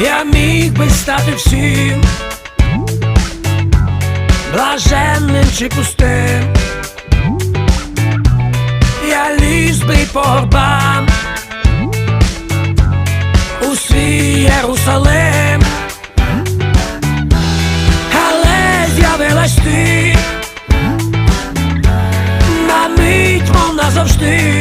я міг би стати всім, блаженним чи пустим, я ліз би по горбам у свій Єрусалим, але з'явилась ти, на мить мов назавжди.